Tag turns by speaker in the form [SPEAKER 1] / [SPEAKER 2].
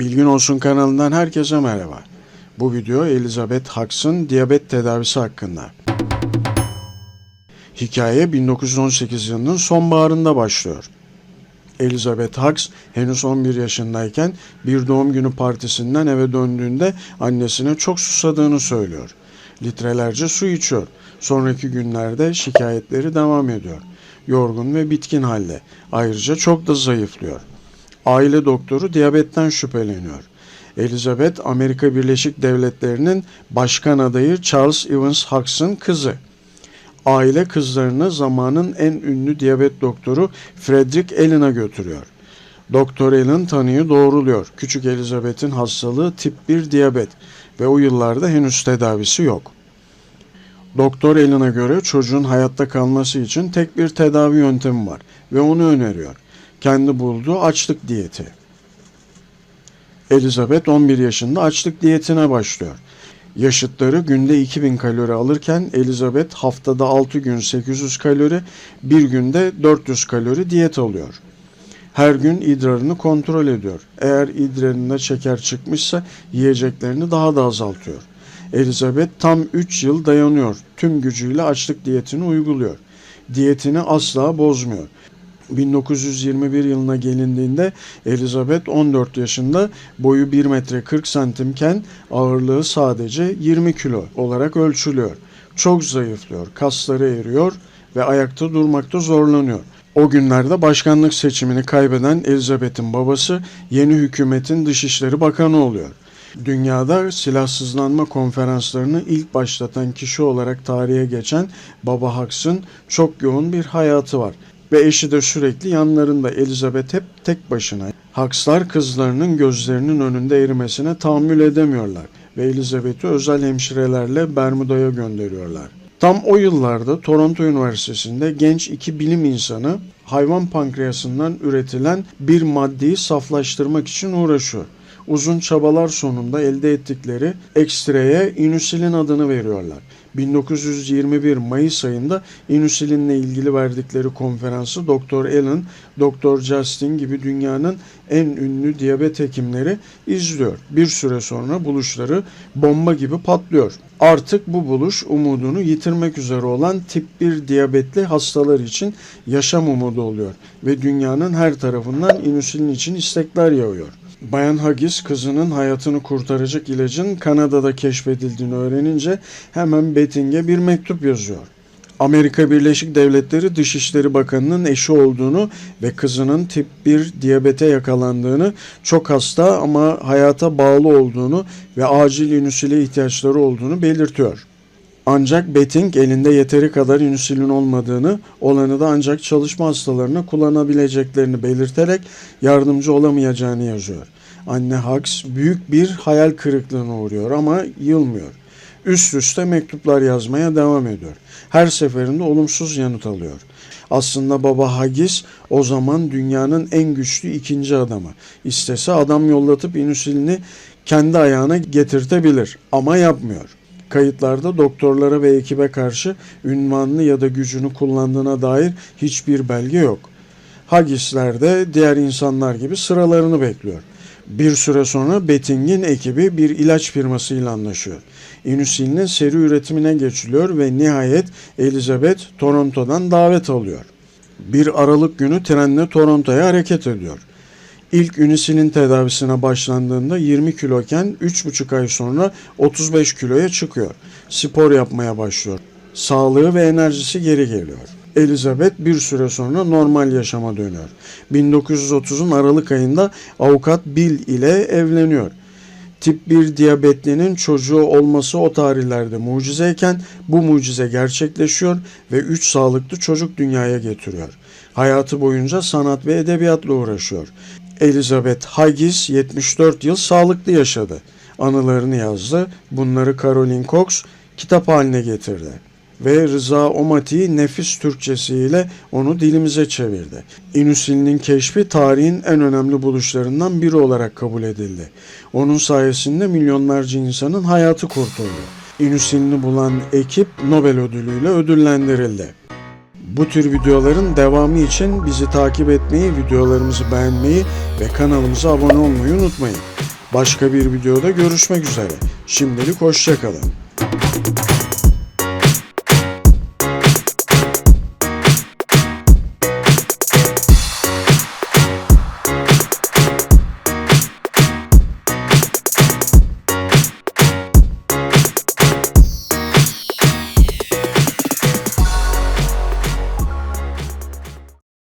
[SPEAKER 1] Bilgin Olsun kanalından herkese merhaba. Bu video Elizabeth Hux'ın diyabet tedavisi hakkında. Hikaye 1918 yılının sonbaharında başlıyor. Elizabeth Hux henüz 11 yaşındayken bir doğum günü partisinden eve döndüğünde annesine çok susadığını söylüyor. Litrelerce su içiyor. Sonraki günlerde şikayetleri devam ediyor. Yorgun ve bitkin halde. Ayrıca çok da zayıflıyor. Aile doktoru diyabetten şüpheleniyor. Elizabeth Amerika Birleşik Devletleri'nin başkan adayı Charles Evans Hux'ın kızı. Aile kızlarını zamanın en ünlü diyabet doktoru Frederick Allen'a götürüyor. Doktor Allen tanıyı doğruluyor. Küçük Elizabeth'in hastalığı tip 1 diyabet ve o yıllarda henüz tedavisi yok. Doktor Allen'a göre çocuğun hayatta kalması için tek bir tedavi yöntemi var ve onu öneriyor. Kendi bulduğu açlık diyeti. Elizabeth 11 yaşında açlık diyetine başlıyor. Yaşıtları günde 2000 kalori alırken Elizabeth haftada 6 gün 800 kalori, bir günde 400 kalori diyet alıyor. Her gün idrarını kontrol ediyor. Eğer idrarında şeker çıkmışsa yiyeceklerini daha da azaltıyor. Elizabeth tam 3 yıl dayanıyor. Tüm gücüyle açlık diyetini uyguluyor. Diyetini asla bozmuyor. 1921 yılına gelindiğinde Elizabeth 14 yaşında boyu 1 metre 40 santimken ağırlığı sadece 20 kilo olarak ölçülüyor. Çok zayıflıyor, kasları eriyor ve ayakta durmakta zorlanıyor. O günlerde başkanlık seçimini kaybeden Elizabeth'in babası yeni hükümetin Dışişleri Bakanı oluyor. Dünyada silahsızlanma konferanslarını ilk başlatan kişi olarak tarihe geçen Baba Hux'ın çok yoğun bir hayatı var ve eşi de sürekli yanlarında Elizabeth hep tek başına. Hux'lar kızlarının gözlerinin önünde erimesine tahammül edemiyorlar ve Elizabeth'i özel hemşirelerle Bermuda'ya gönderiyorlar. Tam o yıllarda Toronto Üniversitesi'nde genç iki bilim insanı hayvan pankreasından üretilen bir maddeyi saflaştırmak için uğraşıyor. Uzun çabalar sonunda elde ettikleri ekstreye inüsilin adını veriyorlar. 1921 Mayıs ayında inüsilinle ilgili verdikleri konferansı Dr. Allen, Dr. Justin gibi dünyanın en ünlü diyabet hekimleri izliyor. Bir süre sonra buluşları bomba gibi patlıyor. Artık bu buluş umudunu yitirmek üzere olan tip 1 diyabetli hastalar için yaşam umudu oluyor ve dünyanın her tarafından insülin için istekler yağıyor. Bayan Haggis kızının hayatını kurtaracak ilacın Kanada'da keşfedildiğini öğrenince hemen Betting'e bir mektup yazıyor. Amerika Birleşik Devletleri Dışişleri Bakanı'nın eşi olduğunu ve kızının tip 1 diyabete yakalandığını, çok hasta ama hayata bağlı olduğunu ve acil insüline ihtiyaçları olduğunu belirtiyor. Ancak Betting elinde yeteri kadar insülin olmadığını, olanı da ancak çalışma hastalarına kullanabileceklerini belirterek yardımcı olamayacağını yazıyor. Anne Hux büyük bir hayal kırıklığına uğruyor ama yılmıyor. Üst üste mektuplar yazmaya devam ediyor. Her seferinde olumsuz yanıt alıyor. Aslında baba Haggis o zaman dünyanın en güçlü ikinci adamı. İstese adam yollatıp insülini kendi ayağına getirtebilir ama yapmıyor. Kayıtlarda doktorlara ve ekibe karşı ünvanını ya da gücünü kullandığına dair hiçbir belge yok. Haggisler de diğer insanlar gibi sıralarını bekliyor. Bir süre sonra Betting'in ekibi bir ilaç firmasıyla anlaşıyor. İnüsilinin seri üretimine geçiliyor ve nihayet Elizabeth Toronto'dan davet alıyor. Bir Aralık günü trenle Toronto'ya hareket ediyor. İlk ünisilin tedavisine başlandığında 20 kiloken 3,5 ay sonra 35 kiloya çıkıyor. Spor yapmaya başlıyor. Sağlığı ve enerjisi geri geliyor. Elizabeth bir süre sonra normal yaşama dönüyor. 1930'un Aralık ayında avukat Bill ile evleniyor. Tip 1 diyabetlinin çocuğu olması o tarihlerde mucizeyken bu mucize gerçekleşiyor ve 3 sağlıklı çocuk dünyaya getiriyor. Hayatı boyunca sanat ve edebiyatla uğraşıyor. Elizabeth Haggis 74 yıl sağlıklı yaşadı. Anılarını yazdı. Bunları Caroline Cox kitap haline getirdi ve Rıza Omati nefis Türkçesiyle onu dilimize çevirdi. İnüsilinin keşfi tarihin en önemli buluşlarından biri olarak kabul edildi. Onun sayesinde milyonlarca insanın hayatı kurtuldu. İnüsilini bulan ekip Nobel ödülüyle ödüllendirildi. Bu tür videoların devamı için bizi takip etmeyi, videolarımızı beğenmeyi ve kanalımıza abone olmayı unutmayın. Başka bir videoda görüşmek üzere. Şimdilik hoşçakalın.